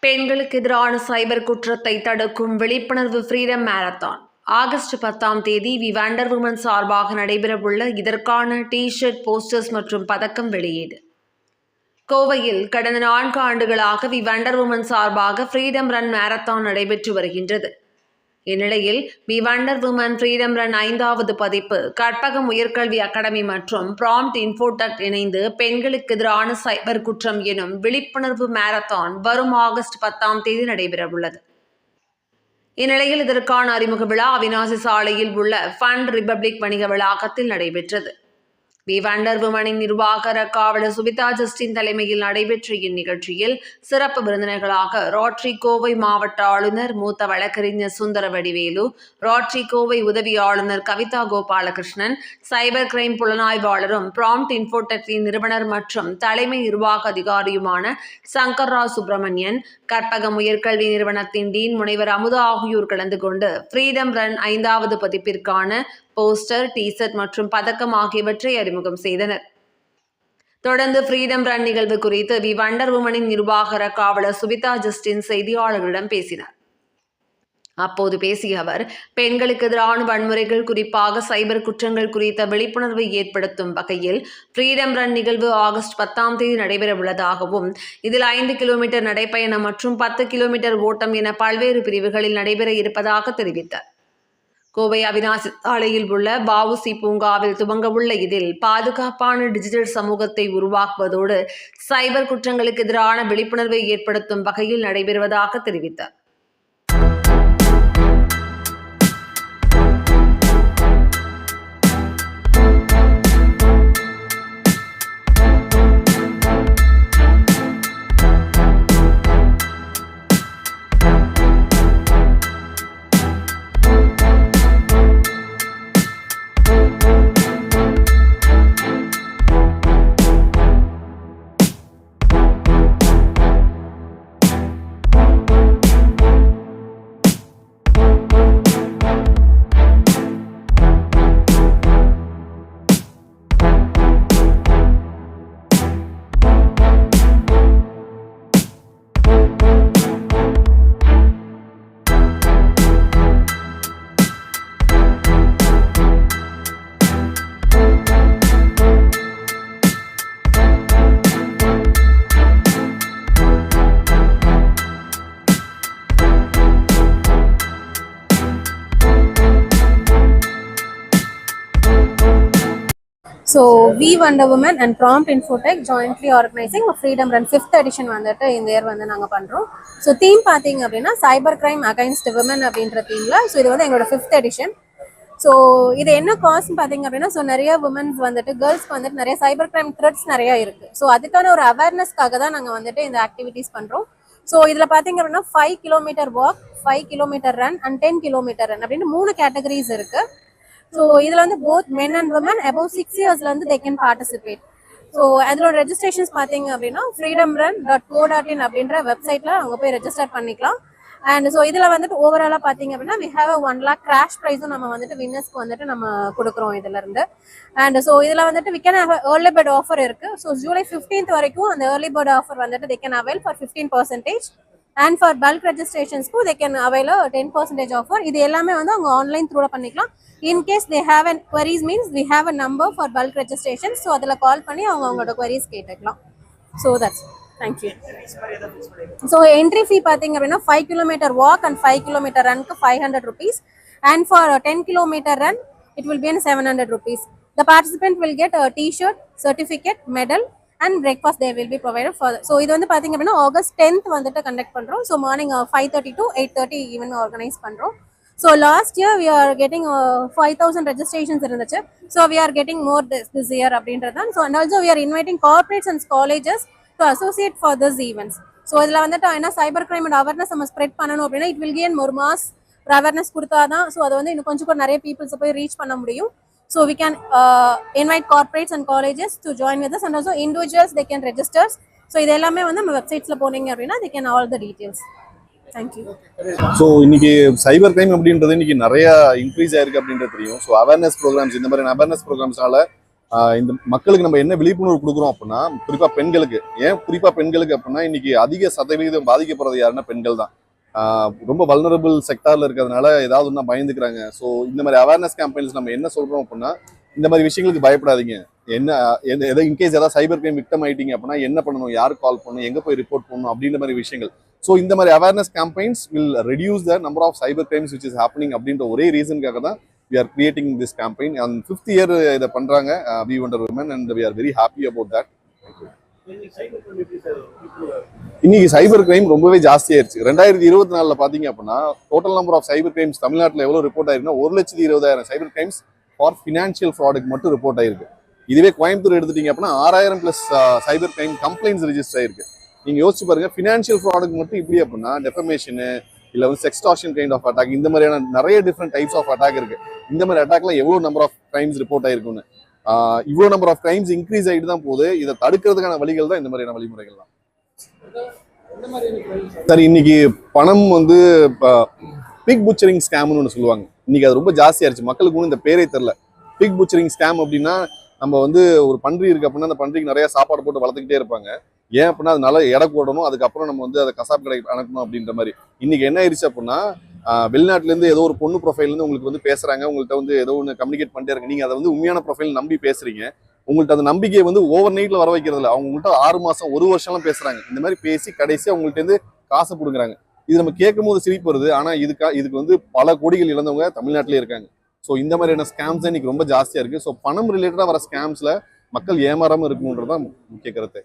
பெண்களுக்கு எதிரான சைபர் குற்றத்தை தடுக்கும் விழிப்புணர்வு ஃப்ரீடம் மேரத்தான். ஆகஸ்ட் பத்தாம் தேதி வி. வண்டர் உமன் சார்பாக நடைபெறவுள்ள இதற்கான டி ஷர்ட் போஸ்டர்ஸ் மற்றும் பதக்கம் வெளியீடு. கோவையில் கடந்த நான்கு ஆண்டுகளாக வி. உமன் சார்பாக ஃப்ரீடம் ரன் மேரத்தான் நடைபெற்று வருகின்றது. இந்நிலையில் we wonder women freedom run ஐந்தாவது பதிப்பு கற்பகம் உயர்கல்வி அகாடமி மற்றும் ப்ராம்ட் இன்ஃபோடெக் இணைந்து பெண்களுக்கு எதிரான சைபர் குற்றம் எனும் விழிப்புணர்வு மாரத்தான் வரும் ஆகஸ்ட் பத்தாம் தேதி நடைபெறவுள்ளது. இந்நிலையில் இதற்கான அறிமுக விழா அவினாசி சாலையில் உள்ள ஃபண்ட் ரிபப்ளிக் வணிக வளாகத்தில் நடைபெற்றது. வி வண்டர் நிர்வாக காவலர் சுபிதா ஜஸ்டின் தலைமையில் நடைபெற்ற இந்நிகழ்ச்சியில் சிறப்பு விருந்தினர்களாக ராட்ரி கோவை மாவட்ட ஆளுநர் மூத்த வழக்கறிஞர் சுந்தர வடிவேலு ராட்ரி கோவை உதவி ஆளுநர் கவிதா கோபாலகிருஷ்ணன் சைபர் கிரைம் புலனாய்வாளரும் பிராம்ட் இன்ஃபோடெக்டின் நிறுவனர் மற்றும் தலைமை நிர்வாக அதிகாரியுமான சங்கர் ராவ் சுப்பிரமணியன் கற்பகம் உயர்கல்வி நிறுவனத்தின் டீன் முனைவர் அமுதா ஆகியோர் கலந்து கொண்டு ஃப்ரீடம் ரன் ஐந்தாவது பதிப்பிற்கான போஸ்டர் டீசர்ட் மற்றும் பதக்கம் ஆகியவற்றை அறிமுகம் செய்தனர். தொடர்ந்து ஃப்ரீடம் ரன் நிகழ்வு குறித்து வி. வண்டர் உமனின் நிர்வாக காவலர் சுபிதா ஜஸ்டின் செய்தியாளர்களிடம் பேசினார். அப்போது பேசிய அவர் பெண்களுக்கு எதிரான வன்முறைகள் குறிப்பாக சைபர் குற்றங்கள் குறித்த விழிப்புணர்வை ஏற்படுத்தும் வகையில் ஃப்ரீடம் ரன் நிகழ்வு ஆகஸ்ட் பத்தாம் தேதி நடைபெற உள்ளதாகவும் இதில் ஐந்து கிலோமீட்டர் நடைப்பயணம் மற்றும் பத்து கிலோமீட்டர் ஓட்டம் என பல்வேறு பிரிவுகளில் நடைபெற இருப்பதாக தெரிவித்தார். கோவை அவினாசி சாலையில் உள்ள வஉசி பூங்காவில் துவங்கவுள்ள இதில் பாதுகாப்பான டிஜிட்டல் சமூகத்தை உருவாக்குவதோடு சைபர் குற்றங்களுக்கு எதிரான விழிப்புணர்வை ஏற்படுத்தும் வகையில் நடைபெறுவதாக தெரிவித்தார். So we wonder women and prompt infotech jointly organising freedom run fifth edition வந்துட்டு இந்த இயர் வந்து நாங்கள் பண்ணுறோம் ஸோ தீம் பார்த்தீங்க அப்படின்னா சைபர் கிரைம் அகைன்ஸ்ட் விமன் அப்படின்ற தீமில் ஸோ இது வந்து எங்களோட ஃபிஃப்த் எடிஷன் ஸோ இது என்ன காஸ்ட் பார்த்தீங்க அப்படின்னா ஸோ நிறைய உமன்ஸ் வந்துட்டு கேர்ள்ஸ்க்கு வந்துட்டு நிறைய சைபர் கிரைம் த்ரெட்ஸ் நிறைய இருக்கு. ஸோ அதுக்கான ஒரு அவேர்னஸ்க்காக தான் நாங்கள் வந்துட்டு இந்த ஆக்டிவிட்டீஸ் பண்ணுறோம் ஸோ இதில் பார்த்தீங்க அப்படின்னா five kilometre walk five kilometre run and ten kilometre run அப்படின்னு மூணு கேட்டகரிஸ் இருக்கு. ஸோ இதில் வந்து both men and women above six இயர்ஸ்ல இருந்து தே கேன் பார்ட்டிசிபேட் ஸோ அதோட ரெஜிஸ்ட்ரேஷன்ஸ் பார்த்தீங்க அப்படின்னா freedom run dot co dot in அப்படின்ற வெப்சைட்ல அவங்க போய் ரெஜிஸ்டர் பண்ணிக்கலாம். அண்ட் ஸோ இதில் வந்துட்டு ஓவராலாக பார்த்தீங்க அப்படின்னா we have one lakh cash ப்ரைஸும் நம்ம வந்துட்டு வின்னர்ஸ்க்கு வந்துட்டு நம்ம கொடுக்குறோம் இதுல இருந்து. அண்ட் ஸோ இதில் வந்துட்டு we can have early bird offer இருக்கு. ஸோ ஜூலை ஃபிஃப்டீன்த் வரைக்கும் அந்த ஏர்லி பேர்ட் ஆஃபர் வந்துட்டு they can avail for fifteen percentage and for bulk ரெஜிஸ்ட்ரேஷன்ஸ்க்கும் they can avail ten percentage offer இது எல்லாமே வந்து அவங்க ஆன்லைன் த்ரூட பண்ணிக்கலாம். In case they have an queries means we have a number for bulk registration so அதில் கால் பண்ணி அவங்க அவங்களோட குவரிஸ் கேட்டுக்கலாம். So that's thank you so entry fee பார்த்தீங்க அப்படின்னா five kilometre walk and five kilometre ரன்க்கு five hundred rupees and for ten kilometre run it will be an seven hundred rupees the participant will get T shirt certificate medal and breakfast they will be provided for so இது வந்து பார்த்திங்க அப்படின்னா August tenth வந்துட்டு conduct பண்ணுறோம் so morning five thirty to eight thirty event organise பண்ணுறோம் so last year we are getting five thousand registrations இருந்துச்சு. So we are getting more this this year அப்படின்றது தான். So and also we are inviting corporates and colleges to associate for this events so இதில் வந்துட்டு என்ன cyber crime awareness நம்ம spread பண்ணணும் அப்படின்னா it will can ஒரு மாஸ் அவேர்னஸ் கொடுத்தா தான் ஸோ அதை வந்து இன்னும் கொஞ்சம் கூட நிறைய பீப்புள்ஸை போய் ரீச் பண்ண முடியும். So we can corporates and and colleges join join us and also individuals, they can registers so இது எல்லாமே வந்து நம்ம வெப்சைட்ஸில் போனீங்க அப்படின்னா they can all the details thank you so இன்னைக்கு சைபர் கிரைம் அப்படின்றது இன்னைக்கு நிறைய இன்க்ரீஸ் ஆயிருக்கு அப்படின்றது தெரியும். ஸோ அவேர்னஸ் ப்ரோக்ராம்ஸ் இந்த மாதிரி அவேர்னஸ் ப்ரோக்ராம்ஸ்னால இந்த மக்களுக்கு நம்ம என்ன விழிப்புணர்வு கொடுக்குறோம் அப்படின்னா குறிப்பாக பெண்களுக்கு. ஏன் குறிப்பாக பெண்களுக்கு அப்படின்னா இன்னைக்கு அதிக சதவீதம் பாதிக்கப்படுறது யாருன்னா பெண்கள் தான். ரொம்ப வல்னரபிள் செக்டாரில் இருக்கிறதுனால ஏதாவது ஒன்றா பயந்துக்கிறாங்க. ஸோ இந்த மாதிரி அவேர்னஸ் கேம்பெயின்ஸ் நம்ம என்ன சொல்கிறோம் அப்படின்னா இந்த மாதிரி விஷயங்களுக்கு பயப்படாதீங்க. என்ன எதை இன்கேஸ் ஏதாவது சைபர் கிரைம் விக்டம் ஆயிட்டீங்க அப்படின்னா என்ன பண்ணணும் யாருக்கு கால் பண்ணணும் எங்கே போய் ரிப்போர்ட் பண்ணணும் அப்படின்ற மாதிரி விஷயங்கள். ஸோ இந்த மாதிரி awareness campaigns will reduce the number of cyber crimes which is happening அப்படின்ற ஒரே ரீசனுக்காக தான் we are creating this campaign and fifth year இதை பண்ணுறாங்க we wonder women and we are very happy about that இன்னைக்கு cyber crime ரொம்பவே ஜாஸ்தியாயிருச்சு ரெண்டாயிரத்தி இருபத்தி நாலுல பாத்தீங்க அப்படின்னா total number of cyber crimes தமிழ்நாட்டில் எவ்வளவு ரிப்போர்ட் ஆயிருக்குன்னா ஒரு லட்சத்தி இருபதாயிரம் சைபர் கிரைம்ஸ் ஃபார் ஃபினான்ஷியல் ஃப்ராடுக்கு மட்டும் ரிப்போர்ட் ஆயிருக்கு. இதுவே கோயம்புத்தூர் எடுத்துட்டீங்க அப்படின்னா ஆறாயிரம் plus cyber crime complaints register ஆயிருக்கு. நீங்க யோசிச்சு பாருங்க ஃபினான்ஷியல் ஃப்ராடுக்கு மட்டும் இப்படி அப்படின்னா டெஃபமேஷனு இல்ல வந்து செக்ஸ்டாஷன் கைண்ட் ஆஃப் அட்டாக் இந்த மாதிரியான நிறைய டிஃப்ரெண்ட் டைப்ஸ் ஆஃப் அட்டாக் இருக்கு. இந்த மாதிரி அட்டாக்லாம் எவ்வளவு நம்பர் ஆஃப் கிரைம்ஸ் ரிப்போர்ட் ஆயிருக்குன்னு ah number of crimes increase ஆயிட்டு தான் போகுது. இதை தடுக்கிறதுக்கான வழிகள் தான் இந்த மாதிரியான வழிமுறைகள் தான். சரி இன்னைக்கு பணம் வந்து பிக் புச்சரிங் ஸ்கேம்னு ஒன்று சொல்லுவாங்க. இன்னைக்கு அது ரொம்ப ஜாஸ்தியாயிருச்சு மக்களுக்கு ஒன்றும் இந்த பேரே தெரில பிக் புச்சரிங் ஸ்கேம் அப்படின்னா நம்ம வந்து ஒரு பன்றி இருக்கு அப்படின்னா அந்த பன்றிக்கு நிறைய சாப்பாடு போட்டு வளர்த்துக்கிட்டே இருப்பாங்க. ஏன் அப்படின்னா அது நல்லா எடை கூடணும் அதுக்கப்புறம் நம்ம வந்து அதை கசாப் கடைக்கு அனுப்பணும் அப்படின்ற மாதிரி. இன்னைக்கு என்ன ஆயிடுச்சு அப்படின்னா வெளிநாட்டிலேருந்து ஏதோ ஒரு பொண்ணு ப்ரொஃபைல்லேருந்து உங்களுக்கு வந்து பேசுகிறாங்க உங்கள்கிட்ட வந்து ஏதோ ஒன்று கம்யூனிகேட் பண்ணிட்டே இருக்கு நீங்கள் அதை வந்து உண்மையான ப்ரொஃபைல் நம்பி பேசுறீங்க. உங்கள்கிட்ட அந்த நம்பிக்கையை வந்து ஓவர் நைட்டில் வர வைக்கிறது அவங்கள்ட்ட அவங்க ஆறு மாதம் ஒரு வருஷம்லாம் பேசுகிறாங்க இந்த மாதிரி பேசி கடைசியாக அவங்கள்ட்ட இருந்து காசை பிடுங்குறாங்க. இது நம்ம கேட்கும் போது சிரிப்பு வருது. ஆனால் இதுக்கா இதுக்கு வந்து பல கோடிகள் இழந்தவங்க தமிழ்நாட்டிலே இருக்காங்க. ஸோ இந்த மாதிரியான ஸ்கேம்ஸ் இன்னைக்கு ரொம்ப ஜாஸ்தியாக இருக்குது ஸோ பணம் ரிலேட்டடாக வர ஸ்கேம்ஸில் மக்கள் ஏமாறாமல் இருக்குன்றது தான் முக்கிய கருத்து.